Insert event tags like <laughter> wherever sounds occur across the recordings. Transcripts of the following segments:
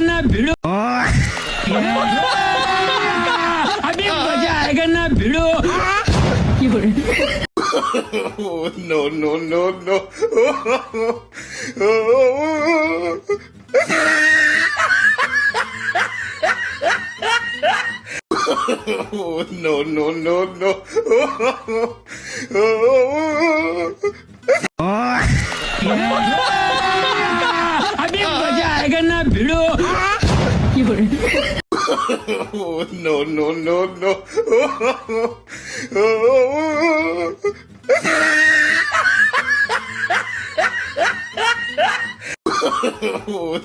ना भिड़ो अभी मजा आएगा ना भिड़ो no, no, no, no. no, no, no, no. no, no, no, no.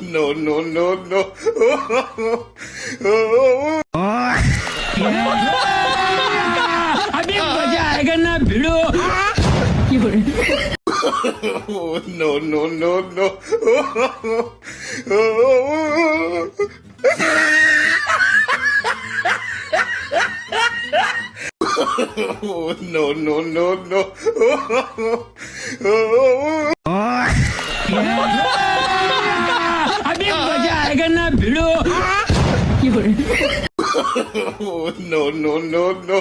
no, no, no, no. अभी मजा आएगा ना भिड़ो no, no, no, no. no, no, no, no. अभी मजा आएगा ना भिड़ो no, no, no, no.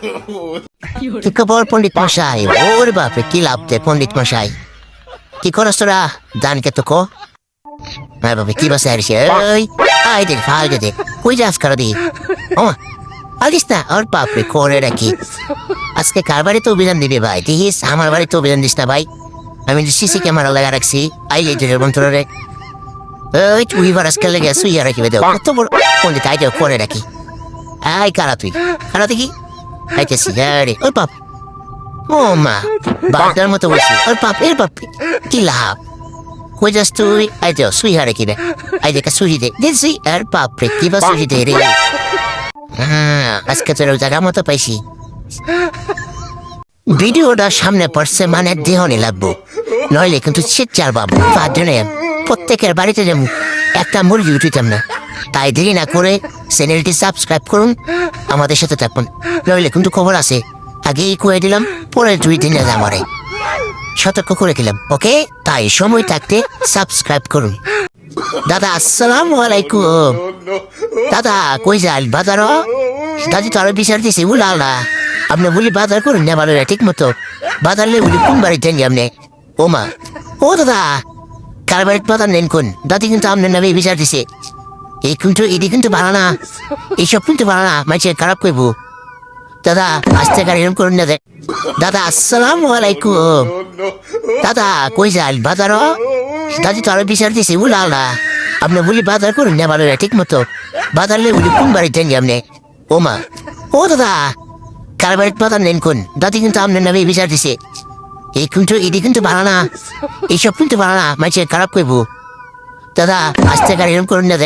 <laughs> কি খবর, পণ্ডিত মশাই? ওরে বাপরে কি লাভতে পণ্ডিত মশাই? কি করস তোরা? জানকে তো কো। হ্যাঁ বাপরে কি বাসে আরিস ওই আই দেখ ফাল দে কই যাস কর দি? ও আলিস না, ওর বাপরে করে রাখি। আজকে কার বাড়িতে অভিযান দিবি ভাই? দেখিস, আমার বাড়িতে অভিযান দিস না ভাই। আমি সিসি ক্যামেরা লাগা রাখছি, আই এই তোর বন্ধুরা ওই তুই বার আজকে লেগে শুইয়া রাখিবে দেও কত বড় পণ্ডিত, আই দেও করে রাখি। আই কারা তুই? কারা দেখি আইতেছি রে ওর বাপ ও মা বাপটার মতো বলছি ওর বাপ এর বাপ কি লাভ কই যাস তুই আই দেও সুই হারে কিনে আই দেখা সুই দে দেখছি আর বাপ রে কি বা সুই দে রে আজকে তোর জায়গা মতো পাইছি ভিডিওটা সামনে পড়ছে মানে দেহ লাগবো নইলে কিন্তু চিৎচার বাবু তার জন্য প্রত্যেকের বাড়িতে যেমন একটা মুরগি উঠিতাম না তাই দেরি না করে চ্যানেলটি সাবস্ক্রাইব করুন আমাদের সাথে থাকুন। নইলে কিন্তু খবর আছে। আগেই কয়ে দিলাম, পরের দুই দিনে আমারে। সতর্ক করে দিলাম, ওকে? তাই সময় থাকতে সাবস্ক্রাইব করুন। দাদা, আসসালাম আলাইকুম. দাদা, কই যান বাজার দাদি তো আরও বিচার দিছি, উলাল। না আপনি বলি বাজার করুন না ভালো ঠিক মতো বাজারলে বলি কোন বাড়িতে নেই আপনি? ও মা ও দাদা, কার বাড়িতে বাজার নেন কোন? দাদি কিন্তু আপনার নামে বিচার দিছে। এই কিন্তু এটি কিন্তু ভালো না এইসব কিন্তু ভালো না মাঝে খারাপ করব দাদা আস্তে গাড়ি এরকম করুন না। দাদা, আসসালামু আলাইকুম। দাদা, কই যান বাজার দাদি তো আরও বিচার দিছে উলাল না। আপনি বলি বাজার করুন না, ভালো ঠিক মতো। বাজারলে বলি কোন বাড়ি নেই আপনি? ও মা। ও দাদা, কার বাড়িতে বাজার নেন কোন? দাদি কিন্তু আপনার নামে বিচার দিছে। এই কিন্তু এটি কিন্তু ভালো না এইসব কিন্তু ভালো না মাঝে খারাপ করব দাদা আস্তে গাড়ি এরকম করুন না।